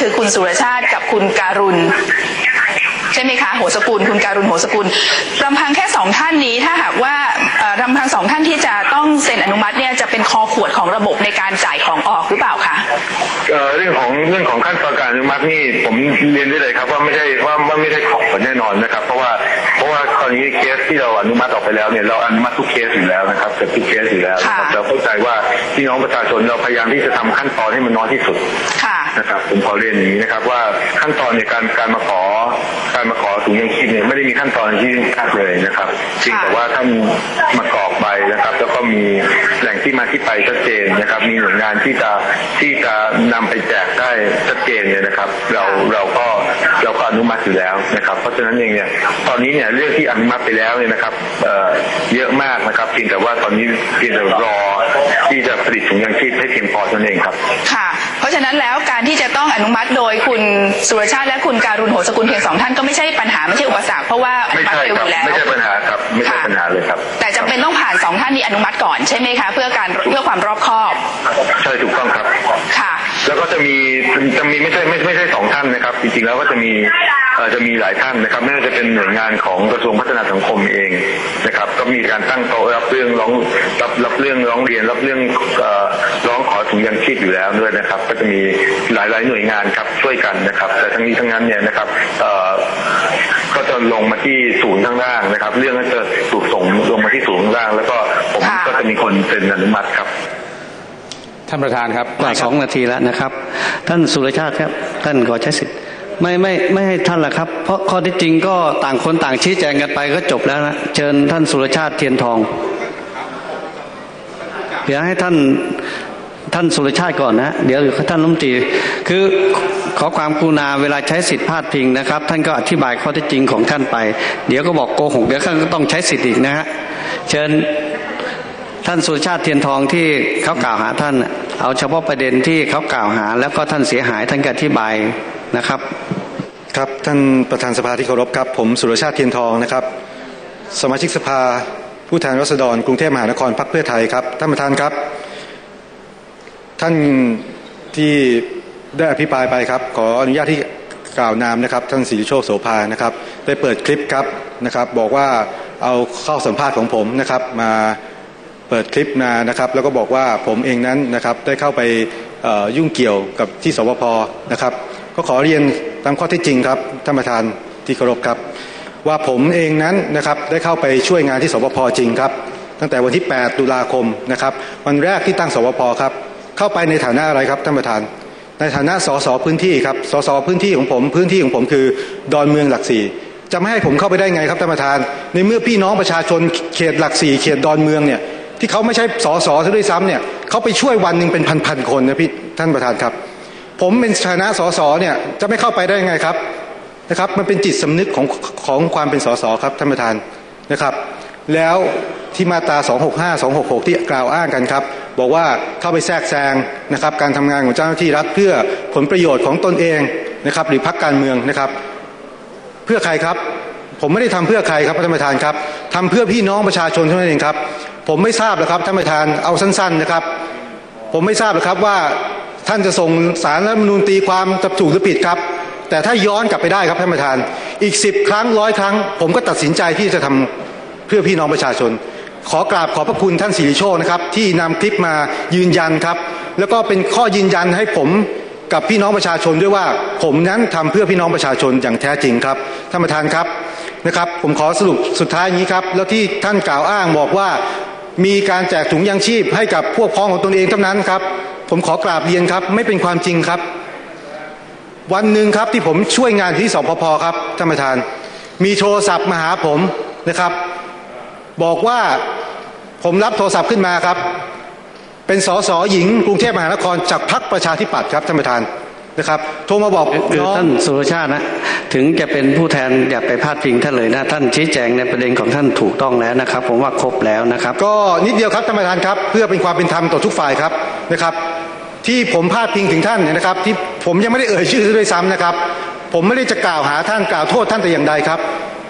คือคุณสุรชาติกับคุณการุณใช่ไหมคะโหสกุล คุณการุณโหสกุลลำพังแค่สองท่านนี้ถ้าหากว่าเอ่อลำพังสองท่านที่จะต้องเซ็นอนุมัติเนี่ยจะเป็นคอขวดของระบบในการจ่ายของออกหรือเปล่าคะเอ่อเรื่องของเรื่องของขั้นตอนการอนุมัตินี่ผมเรียนได้เลยครับว่าไม่ได้ว่าว่าไม่ได้ขอผลแน่นอนนะครับ เพราะว่าเพราะว่าตอนนี้เคสที่เราอนุมัติออกไปแล้วเนี่ยเราอนุมัติทุกเคสอยู่แล้วนะครับเกือบทุกเคสอยู่แล้วนะครับค่ะเราเข้าใจว่า พี่น้องประชาชนเราพยายามที่จะทำขั้นตอนให้มันน้อยที่สุดค่ะนะครับ ผมขอเรียนอย่างนี้นะครับ ว่าขั้นตอนในการการมาขอการมาขอถุงยังชีพเนี่ยไม่ได้มีขั้นตอนที่ยากเลยนะครับเพียงแต่ว่าท่านมากรอกใบนะครับ แล้วก็มีแหล่งที่มาที่ไปชัดเจนนะครับ มีหน่วยงานที่จะที่จะนำไปแจกได้ชัดเจนเนี่ยนะครับ เราเราก็เราก็อนุมัติอยู่แล้วนะครับ เพราะฉะนั้นเองเนี่ยตอนนี้เนี่ยเรื่องที่อนุมัติไปแล้วเนี่ยนะครับเอ่อเยอะมากนะครับเพียงแต่ว่าตอนนี้เพียงแต่รอ ที่จะผลิตถุงยังชีพให้เพียงพอเท่านั้นเองครับ ค่ะ เพราะฉะนั้นแล้วการที่จะต้องอนุมัติโดยคุณสุรชาติและคุณการุณโหสกุลเพียงสองท่านก็ไม่ใช่ปัญหาไม่ใช่อุปสรรคเพราะว่าอไม่นุมัติใช่เร็วคอรับยู่แล้วไม่ใช่ปัญหาครับไม่ใช่ค่ะปัญหาเลยครับ แต่จำเป็นต้องผ่านสองท่านนี้อนุมัติก่อนใช่ไหมคะเพื่อการเพื่อความรอบคอบใช่ถูกต้องครับค่ะ แล้วก็จะมีจะมีไม่ใช่ไม่ไม่ใช่สองท่านนะครับ จริงๆแล้วก็จะมีเอ่อ จะมีหลายท่านนะครับไม่ว่าจะเป็นหน่วยงานของกระทรวงพัฒนาสังคมเองนะครับ ก็มีการตั้งโต๊ะรับเรื่องร้องรับรับเรื่องร้องเรียน รับเรื่องเอ่อร้องขอถุงยังชีพอยู่แล้วด้วยนะครับ ก็จะมีหลายๆหน่วยงานครับช่วยกันนะครับ แต่ทั้งนี้ทั้งนั้นเนี่ยนะครับเอ่อก็จะลงมาที่ศูนย์ข้างล่างนะครับ เรื่องก็จะถูกส่งลงมาที่ศูนย์ข้างล่าง แล้วก็ผมค่ะก็จะมีคนเซ็นอนุมัติครับท่านประธานครับกว่าสองนาทีแล้วนะครับ ท่านสุรชาติครับ ท่านขอใช้สิทธิ์ ไม่ไม่ไม่ให้ท่านละครับ เพราะข้อที่จริงก็ต่างคนต่างชี้แจงกันไปก็จบแล้วนะเชิญท่านสุรชาติเทียนทองเดี๋ยวให้ท่านท่านสุรชาติก่อนนะเดี๋ยวท่านรัฐมตีคือขอความกรุณาเวลาใช้สิทธิ์พาดพิงนะครับ ท่านก็อธิบายข้อเท็จจริงของท่านไป เดี๋ยวก็บอกโกหกเดี๋ยวท่านก็ต้องใช้สิทธิ์อีกนะฮะเชิญท่านสุรชาติเทียนทองที่เขากล่าวหาท่าน เอาเฉพาะประเด็นที่เขากล่าวหา แล้วก็ท่านเสียหายท่านก็อธิบายนะครับ ครับท่านประธานสภาที่เคารพครับผมสุรชาติเทียนทองนะครับ สมาชิกสภาผู้แทนราษฎรกรุงเทพมหานครพรรคเพื่อไทยครับท่านประธานครับ ท่านที่ได้อภิปรายไปครับ ขออนุญาตที่กล่าวนามนะครับ ท่านสิริโชคโสภานะครับ ได้เปิดคลิปครับนะครับ บอกว่าเอาเข้าสัมภาษณ์ของผมนะครับ มาเปิดคลิปมานะครับ แล้วก็บอกว่าผมเองนั้นนะครับได้เข้าไปยุ่งเกี่ยวกับที่สวพนะครับ ก็ขอเรียนตามข้อที่จริงครับท่านประธานที่เคารพครับ ว่าผมเองนั้นนะครับได้เข้าไปช่วยงานที่สวพจริงครับ ตั้งแต่วันที่ 8 ตุลาคมนะครับ วันแรกที่ตั้งสวพครับ เข้าไปในฐานะอะไรครับท่านประธาน ในฐานะสสพื้นที่ครับสสพื้นที่ของผมพื้นที่ของผมคือดอนเมืองหลักสี่จะไม่ให้ผมเข้าไปได้ไงครับท่านประธาน ในเมื่อพี่น้องประชาชนเขตหลักสี่เขตดอนเมืองเนี่ยที่เขาไม่ใช่สสซะด้วยซ้ำเนี่ยเขาไปช่วยวันหนึ่งเป็นพันๆคนนะพี่ท่านประธานครับ ผมเป็นฐานะสสเนี่ยจะไม่เข้าไปได้ยังไงครับนะครับ มันเป็นจิตสำนึกของของความเป็นสสครับท่านประธานนะครับ แล้วที่มาตรา 265 266 ที่กล่าวอ้างกันครับ บอกว่าเข้าไปแทรกแซงนะครับ การทำงานของเจ้าหน้าที่รัฐเพื่อผลประโยชน์ของตนเองนะครับ หรือพรรคการเมืองนะครับ เพื่อใครครับผมไม่ได้ทำเพื่อใครครับท่านประธานครับทำเพื่อพี่น้องประชาชนเท่านั้นเองครับ ผมไม่ทราบหรอกครับท่านประธานเอาสั้น ๆนะครับ ผมไม่ทราบหรอกครับว่า ท่านจะส่งสารรัฐมนูญตีความจะถูกหรือผิดครับ แต่ถ้าย้อนกลับไปได้ครับท่านประธาน อีกสิบครั้งร้อยครั้ง ผมก็ตัดสินใจที่จะทำเพื่อพี่น้องประชาชน ขอกราบขอบพระคุณท่านสิริโชคนะครับ ที่นำคลิปมายืนยันครับ แล้วก็เป็นข้อยืนยันให้ผมกับพี่น้องประชาชนด้วยว่าผมนั้นทำเพื่อพี่น้องประชาชนอย่างแท้จริงครับท่านประธานครับนะครับ ผมขอสรุปสุดท้ายอย่างนี้ครับ แล้วที่ท่านกล่าวอ้างบอกว่า มีการแจกถุงยางชีพให้กับพวกพ้องของตนเองเท่านั้นครับ ผมขอกราบเรียนครับ ไม่เป็นความจริงครับ วันหนึ่งครับที่ผมช่วยงานที่สพพครับท่านประธาน มีโทรศัพท์มาหาผมนะครับ บอกว่าผมรับโทรศัพท์ขึ้นมาครับ เป็นสสหญิงกรุงเทพมหานครจากพรรคประชาธิปัตย์ครับท่านประธาน นะครับโทรมาบอกคือน้องท่านสุรชาตินะถึงจะเป็นผู้แทนอย่าไปพาดพิงท่านเลยนะท่านชี้แจงในประเด็นของท่านถูกต้องแล้วนะครับ ผมว่าครบแล้วนะครับ ก็นิดเดียวครับท่านประธานครับ เพื่อเป็นความเป็นธรรมต่อทุกฝ่ายครับนะครับ ที่ผมพาดพิงถึงท่านเนี่ยนะครับ ที่ผมยังไม่ได้เอ่ยชื่อด้วยซ้ำนะครับ ผมไม่ได้จะกล่าวหาท่านกล่าวโทษท่านแต่อย่างใดครับ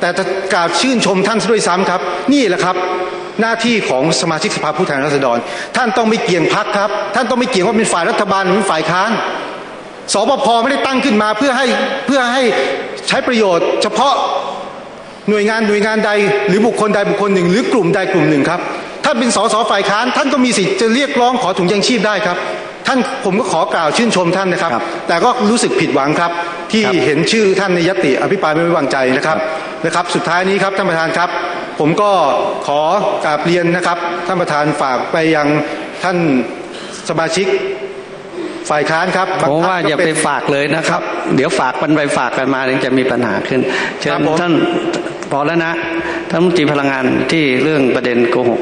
แต่จะกล่าวชื่นชมท่านซะด้วยซ้ำครับ นี่แหละครับหน้าที่ของสมาชิกสภาผู้แทนราษฎร ท่านต้องไม่เกี่ยงพักครับ ท่านต้องไม่เกี่ยงว่าเป็นฝ่ายรัฐบาลหรือฝ่ายค้าน สบพไม่ได้ตั้งขึ้นมาเพื่อให้เพื่อให้ใช้ประโยชน์ เฉพาะหน่วยงานหน่วยงานใด หรือบุคคลใดบุคคลหนึ่ง หรือกลุ่มใดกลุ่มหนึ่งครับถ้าเป็นสสฝ่ายค้านท่านก็มีสิทธิ์จะเรียกร้องขอถุงยังชีพได้ครับ ท่านผมก็ขอกล่าวชื่นชมท่านนะครับครับแต่ก็รู้สึกผิดหวังครับ ที่ครับเห็นชื่อท่านในยติอภิปรายไม่ไว้วางใจนะครับนะครับ สุดท้ายนี้ครับท่านประธานครับ ผมก็ขอกราบเรียนนะครับ ท่านประธานฝากไปยังท่านสมาชิก ฝ่ายค้านครับบงผมท่นว่าก็อย่าไปนฝากเลยนะครับ เดี๋ยวฝากกันไปฝากกันมาเดี๋ยวจะมีปัญหาขึ้น เชิครัญบผมท่านพอแล้วนะท่านรัฐมนตรีพลังงานที่เรื่องประเด็นโกหก